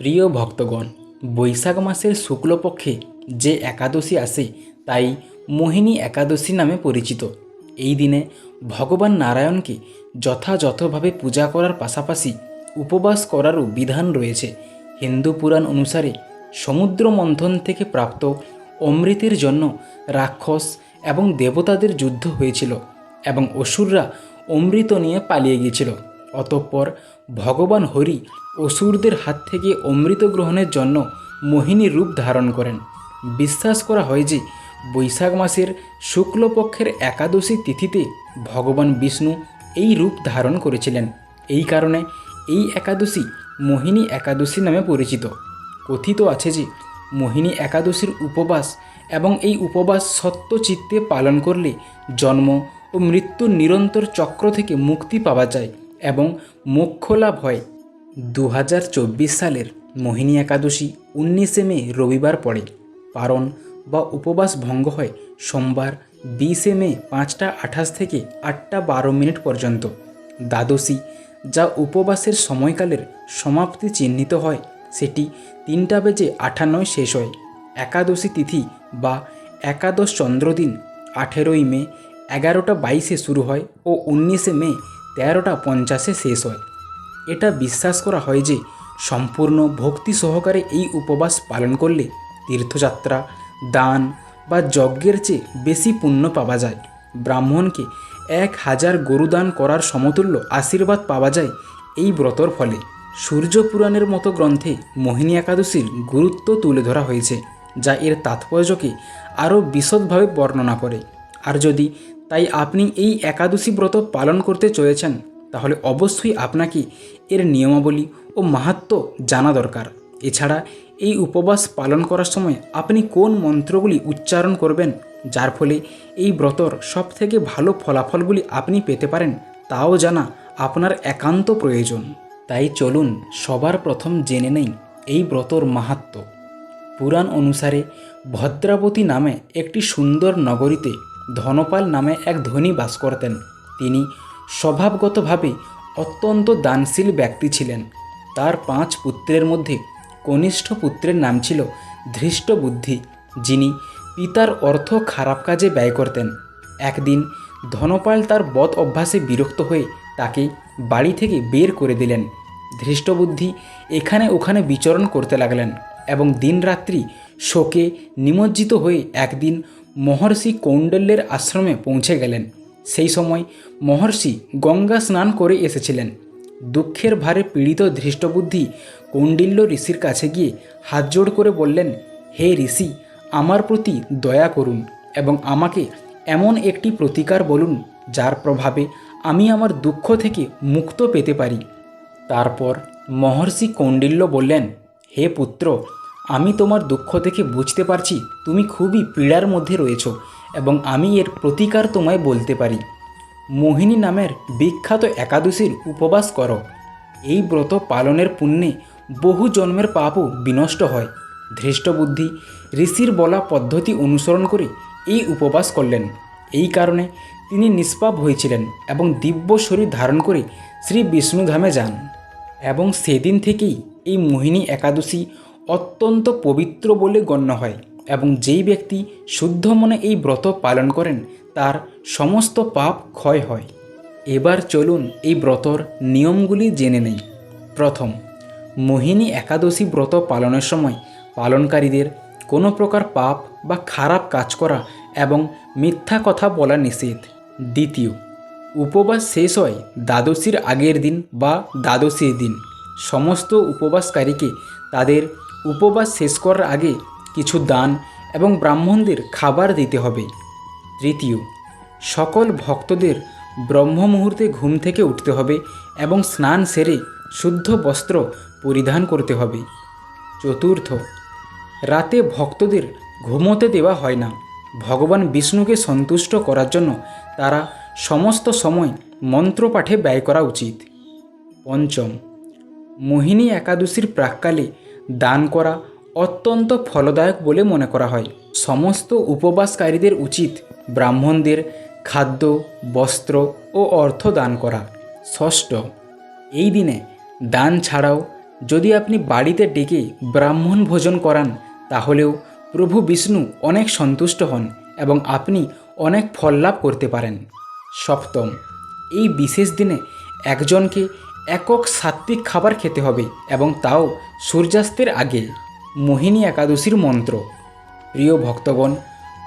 প্রিয় ভক্তগণ, বৈশাখ মাসের শুক্লপক্ষে যে একাদশী আসে, তাই মোহিনী একাদশী নামে পরিচিত। এই দিনে ভগবান নারায়ণকে যথাযথভাবে পূজা করার পাশাপাশি উপবাস করারও বিধান রয়েছে। হিন্দু পুরাণ অনুসারে সমুদ্র মন্থন থেকে প্রাপ্ত অমৃতের জন্য রাক্ষস এবং দেবতাদের যুদ্ধ হয়েছিল এবং অসুররা অমৃত নিয়ে পালিয়ে গিয়েছিল। অতঃপর ভগবান হরি অসুরদের হাত থেকে অমৃত গ্রহণের জন্য মোহিনী রূপ ধারণ করেন। বিশ্বাস করা হয় যে, বৈশাখ মাসের শুক্লপক্ষের একাদশী তিথিতে ভগবান বিষ্ণু এই রূপ ধারণ করেছিলেন। এই কারণে এই একাদশী মোহিনী একাদশী নামে পরিচিত। কথিত আছে যে, মোহিনী একাদশীর উপবাস এবং এই উপবাস সত্য চিত্তে পালন করলে জন্ম ও মৃত্যুর নিরন্তর চক্র থেকে মুক্তি পাওয়া যায় এবং মোক্ষ লাভ হয়। দু হাজার চব্বিশ সালের মোহিনী একাদশী উনিশে মে রবিবার পড়ে, পারণ বা উপবাস ভঙ্গ হয় সোমবার বিশে মে পাঁচটা আঠাশ থেকে আটটা বারো মিনিট পর্যন্ত। দ্বাদশী, যা উপবাসের সময়কালের সমাপ্তি চিহ্নিত হয়, সেটি তিনটা বেজে আটান্নয় শেষ হয়। একাদশী তিথি বা একাদশ চন্দ্রদিন আঠেরোই মে এগারোটা বাইশে শুরু হয় ও উনিশে মে তেরোটা পঞ্চাশে শেষ হয়। এটা বিশ্বাস করা হয় যে সম্পূর্ণ ভক্তি সহকারে এই উপবাস পালন করলে তীর্থযাত্রা, দান বা যজ্ঞের চেয়ে বেশি পুণ্য পাওয়া যায়। ব্রাহ্মণকে এক হাজার গরু দান করার সমতুল্য আশীর্বাদ পাওয়া যায় এই ব্রতর ফলে। সূর্য পুরাণের মতো গ্রন্থে মোহিনী একাদশীর গুরুত্ব তুলে ধরা হয়েছে, যা এর তাৎপর্যকে আরও বিশদভাবে বর্ণনা করে। আর যদি তাই আপনি এই একাদশী ব্রত পালন করতে চলেছেন, তাহলে অবশ্যই আপনাকে এর নিয়মাবলী ও মাহাত্ম্য জানা দরকার। এছাড়া এই উপবাস পালন করার সময় আপনি কোন মন্ত্রগুলি উচ্চারণ করবেন, যার ফলে এই ব্রতর সবথেকে ভালো ফলাফলগুলি আপনি পেতে পারেন, তাও জানা আপনার একান্ত প্রয়োজন। তাই চলুন সবার প্রথম জেনে নেই এই ব্রতর মাহাত্ম্য। পুরাণ অনুসারে ভদ্রাবতী নামে একটি সুন্দর নগরীতে ধনপাল নামে এক ধনী বাস করতেন। তিনি স্বভাবগতভাবে অত্যন্ত দানশীল ব্যক্তি ছিলেন। তার পাঁচ পুত্রের মধ্যে কনিষ্ঠ পুত্রের নাম ছিল ধৃষ্ট বুদ্ধি যিনি পিতার অর্থ খারাপ কাজে ব্যয় করতেন। একদিন ধনপাল তার বদ অভ্যাসে বিরক্ত হয়ে তাকে বাড়ি থেকে বের করে দিলেন। ধৃষ্টবুদ্ধি এখানে ওখানে বিচরণ করতে লাগলেন এবং দিনরাত্রি শোকে নিমজ্জিত হয়ে একদিন মহর্ষি কৌণ্ডল্যের আশ্রমে পৌঁছে গেলেন। সেই সময় মহর্ষি গঙ্গা স্নান করে এসেছিলেন। দুঃখের ভারে পীড়িত ধৃষ্টবুদ্ধি কৌণ্ডিল্য ঋষির কাছে গিয়ে হাত জোড় করে বললেন, হে ঋষি, আমার প্রতি দয়া করুন এবং আমাকে এমন একটি প্রতিকার বলুন, যার প্রভাবে আমি আমার দুঃখ থেকে মুক্ত পেতে পারি। তারপর মহর্ষি কৌণ্ডিল্য বললেন, হে পুত্র, আমি তোমার দুঃখ থেকে বুঝতে পারছি তুমি খুবই পীড়ার মধ্যে রয়েছ। এবং আমি এর প্রতিকার তোমায় বলতে পারি। মোহিনী নামের বিখ্যাত একাদশীর উপবাস করো। এই ব্রত পালনের পুণ্যে বহু জন্মের পাপও বিনষ্ট হয়। ধৃষ্টবুদ্ধি ঋষির বলা পদ্ধতি অনুসরণ করে এই উপবাস করলেন। এই কারণে তিনি নিষ্পাপ হয়েছিলেন এবং দিব্য শরীর ধারণ করে শ্রী বিষ্ণুধামে যান। এবং সেদিন থেকেই এই মোহিনী একাদশী অত্যন্ত পবিত্র বলে গণ্য হয়। এবং যেই ব্যক্তি শুদ্ধ মনে এই ব্রত পালন করেন, তার সমস্ত পাপ ক্ষয় হয়। এবার চলুন এই ব্রতর নিয়মগুলি জেনে নেই। প্রথম, মোহিনী একাদশী ব্রত পালনের সময় পালনকারীদের কোনো প্রকার পাপ বা খারাপ কাজ করা এবং মিথ্যা কথা বলা নিষেধ। দ্বিতীয়, উপবাস শেষ হয় দ্বাদশীর আগের দিন বা দ্বাদশীর দিন। সমস্ত উপবাসকারীকে তাদের উপবাস শেষ করার আগে কিছু দান এবং ব্রাহ্মণদের খাবার দিতে হবে। তৃতীয়, সকল ভক্তদের ব্রহ্ম মুহূর্তে ঘুম থেকে উঠতে হবে এবং স্নান সেরে শুদ্ধ বস্ত্র পরিধান করতে হবে। চতুর্থ, রাতে ভক্তদের ঘুমোতে দেওয়া হয় না। ভগবান বিষ্ণুকে সন্তুষ্ট করার জন্য তারা সমস্ত সময় মন্ত্রপাঠে ব্যয় করা উচিত। পঞ্চম, মোহিনী একাদশীর প্রাককালে দান করা অত্যন্ত ফলদায়ক বলে মনে করা হয়। সমস্ত উপবাসকারীদের উচিত ব্রাহ্মণদের খাদ্য, বস্ত্র ও অর্থ দান করা। ষষ্ঠ, এই দিনে দান ছাড়াও যদি আপনি বাড়িতে ডেকে ব্রাহ্মণ ভোজন করান, তাহলেও প্রভু বিষ্ণু অনেক সন্তুষ্ট হন এবং আপনি অনেক ফল লাভ করতে পারেন। সপ্তম, এই বিশেষ দিনে একজনকে একক সাত্বিক খাবার খেতে হবে এবং তাও সূর্যাস্তের আগে। মোহিনী একাদশীর মন্ত্র। প্রিয় ভক্তগণ,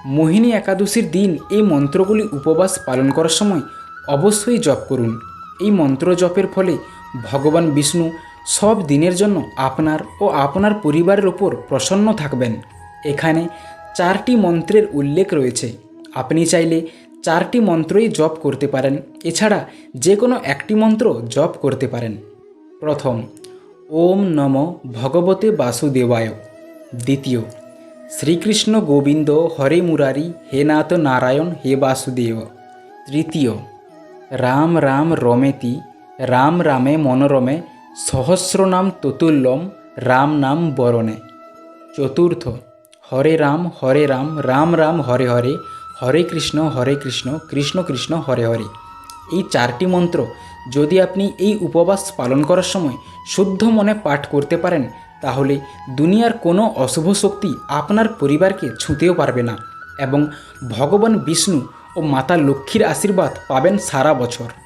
মোহিনী একাদশীর দিন এই মন্ত্রগুলি উপবাস পালন করার সময় অবশ্যই জপ করুন। এই মন্ত্র জপের ফলে ভগবান বিষ্ণু সব দিনের জন্য আপনার ও আপনার পরিবারের ওপর প্রসন্ন থাকবেন। এখানে চারটি মন্ত্রের উল্লেখ রয়েছে। আপনি চাইলে চারটি মন্ত্রই জপ করতে পারেন। এছাড়া যে কোনো একটি মন্ত্র জপ করতে পারেন। প্রথম ওম নম ভগবতে বাসুদেবায়। দ্বিতীয়, শ্রীকৃষ্ণ গোবিন্দ হরে মুরারি, হে নাথ নারায়ণ, হে বাসুদেব। তৃতীয়, রাম রাম রমেতি, রাম রামে মনোরমে, সহস্রনাম ততুল্যম, রাম নাম বরণে। চতুর্থ, হরে রাম হরে রাম রাম রাম হরে হরে হরে কৃষ্ণ হরে কৃষ্ণ কৃষ্ণ কৃষ্ণ হরে হরে। এই চারটি মন্ত্র যদি আপনি এই উপবাস পালন করার সময় শুদ্ধ মনে পাঠ করতে পারেন, তাহলে দুনিয়ার কোনো অশুভ শক্তি আপনার পরিবারকে ছুঁতেও পারবে না এবং ভগবান বিষ্ণু ও মাতা লক্ষ্মীর আশীর্বাদ পাবেন সারা বছর।